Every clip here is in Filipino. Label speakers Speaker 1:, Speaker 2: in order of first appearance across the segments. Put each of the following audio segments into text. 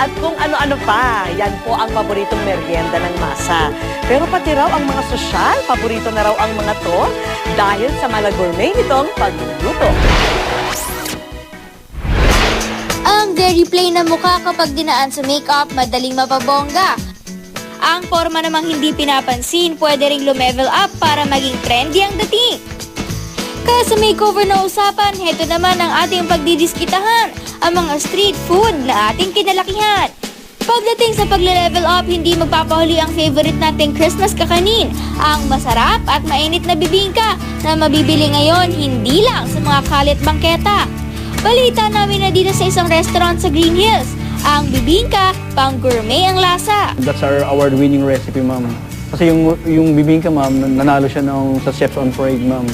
Speaker 1: at kung ano-ano pa. Yan po ang paboritong merienda ng masa. Pero pati raw ang mga sosyal, paborito na raw ang mga to dahil sa malagourmet nitong pagluluto.
Speaker 2: Ang very plain na mukha kapag dinaan sa makeup, madaling mapabongga. Ang forma namang hindi pinapansin, pwede ring lumevel up para maging trendy ang dating. Kaya sa makeover na usapan, heto naman ang ating pagdidiskitahan, ang mga street food na ating kinalakihan. Pagdating sa pagle-level up, hindi magpapahuli ang favorite nating Christmas kakanin, ang masarap at mainit na bibingka na mabibili ngayon hindi lang sa mga kalit bangketa. Balita namin na dito sa isang restaurant sa Green Hills, ang bibingka, pang gourmet ang lasa.
Speaker 3: That's our award-winning recipe, ma'am. Kasi yung yung bibingka, ma'am, nanalo siya ng sa Chefs on Parade, ma'am.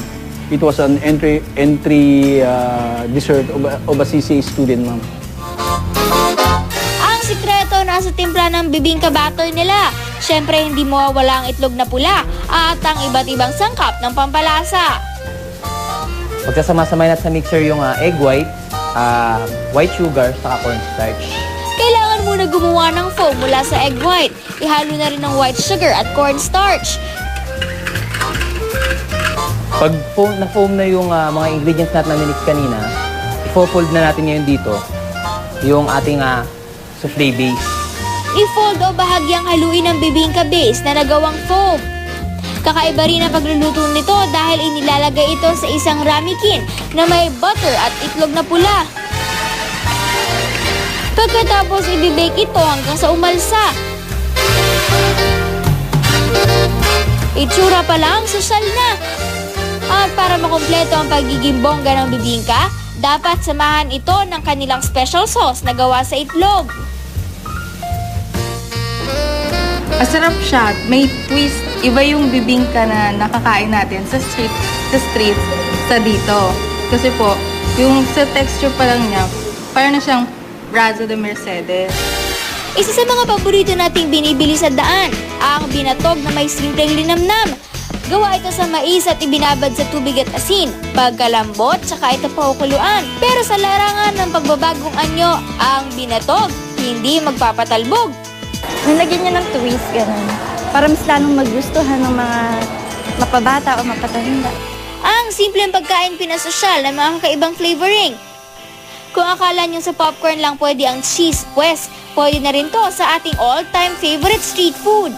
Speaker 3: It was an entry entry uh, dessert of a, of a CCA student, ma'am.
Speaker 2: Ang sikreto nasa timpla ng bibingka batter nila. Siyempre, hindi mawawala ang itlog na pula at ang iba't ibang sangkap ng pampalasa.
Speaker 4: Magsasama-samay natin sa mixer yung ah, egg white, ah, white sugar, saka cornstarch.
Speaker 2: Kailangan muna gumawa ng foam mula sa egg white. Ihalo na rin ng white sugar at cornstarch.
Speaker 4: Pag foam, na-foam na yung ah, mga ingredients natin na minix kanina, i-fold na natin ngayon dito yung ating ah, souffle base.
Speaker 2: I-fold o bahagyang haluin ang bibingka base na nagawang foam. Kakaiba rin ang pagluluto nito dahil inilalagay ito sa isang ramekin na may butter at itlog na pula. Pagkatapos ibibake ito hanggang sa umalsa. Itsura pa lang, sosyal na. At para makumpleto ang pagiging bongga ng bibingka, dapat samahan ito ng kanilang special sauce na gawa sa itlog.
Speaker 5: Masarap siya. May twist. Iba yung bibingka na nakakain natin sa street, sa street, sa dito. Kasi po, yung sa texture pa lang niya, parang na siyang Brazo de Mercedes.
Speaker 2: Isa sa mga paborito nating binibili sa daan, ang binatog na may simpleng linamnam. Gawa ito sa mais at ibinabad sa tubig at asin. Pagkalambot, tsaka ito pakukuluan. Pero sa larangan ng pagbabagong anyo, ang binatog, hindi magpapatalbog.
Speaker 6: Nilagyan niya ng twist, gano'n. Para mas lalong magustuhan ng mga mapabata o mapatanda.
Speaker 2: Ang simpleng pagkain pinasosyal ng mga kakaibang flavoring. Kung akala nyo sa popcorn lang pwede ang cheese, pues pwede na rin to sa ating all-time favorite street food.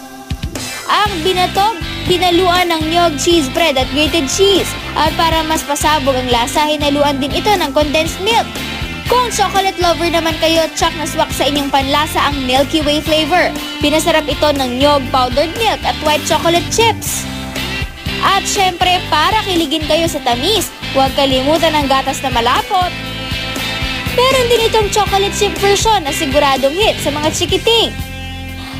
Speaker 2: Ang binatog, hinaluan ng nyog cheese bread at grated cheese. At para mas pasabog ang lasa, hinaluan din ito ng condensed milk. Kung chocolate lover naman kayo, tsak na swak sa inyong panlasa ang Milky Way flavor. Pinasarap ito ng nyog powdered milk at white chocolate chips. At syempre, para kiligin kayo sa tamis, huwag kalimutan ang gatas na malapot. Meron din itong chocolate chip version na siguradong hit sa mga chikiting.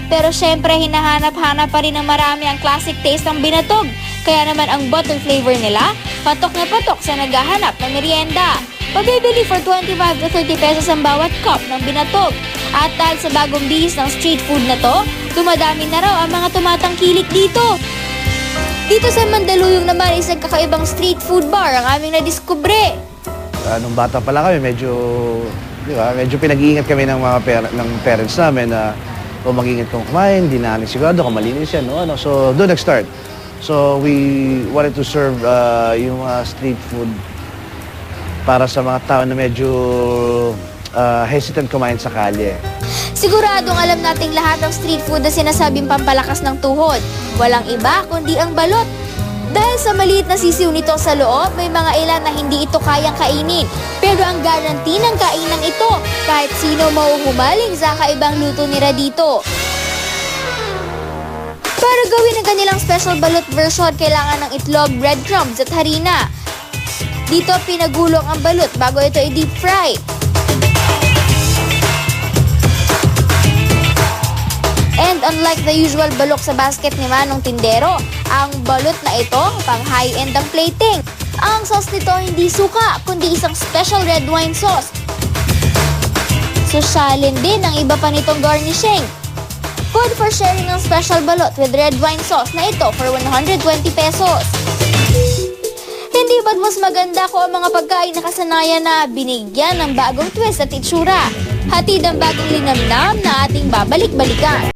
Speaker 2: Pero syempre, hinahanap-hanap pa rin ng marami ang classic taste ng binatog. Kaya naman ang butter flavor nila, patok na patok sa naghahanap ng merienda. Pabibili for 25 to 30 pesos ang bawat cup ng binatog. At dahil sa bagong bihis ng street food na to, dumadami na raw ang mga tumatangkilik dito. Dito sa Mandaluyong naman, isang kakaibang street food bar ang aming nadiskubre.
Speaker 7: Ah, nung bata pa lang kami, medyo, di ba, medyo pinag-iingat kami ng mga par- ng parents namin na o mag-ingat kung kumain, di namin sigurado kung malinis yan, no? ano. So, doon nag-start. So, we wanted to serve ah, yung mga street food para sa mga tao na medyo ah, hesitant kumain sa kalye.
Speaker 2: Siguradong alam nating lahat ng street food na sinasabing pampalakas ng tuhod. Walang iba kundi ang balot. Dahil sa maliit na sisiw nito sa loob, may mga ilan na hindi ito kayang kainin. Pero ang garanti ng kainan ito, kahit sino mauhumaling sa kaibang luto nila dito. Para gawin ang kanilang special balot version, kailangan ng itlog, breadcrumbs at harina. Dito pinagulong ang balot bago ito i-deep fry. And unlike the usual balok sa basket ni Manong Tindero, ang balot na ito pang high-end ang plating. Ang sauce nito hindi suka, kundi isang special red wine sauce. Sosyalin din ang iba pa nitong garnishing. Good for sharing ang special balot with red wine sauce na ito for 120 pesos. Hindi ba't mas maganda ko ang mga pagkain na kasanayan na binigyan ng bagong twist at itsura? Hatid ang bagong linamnam na ating babalik-balikan.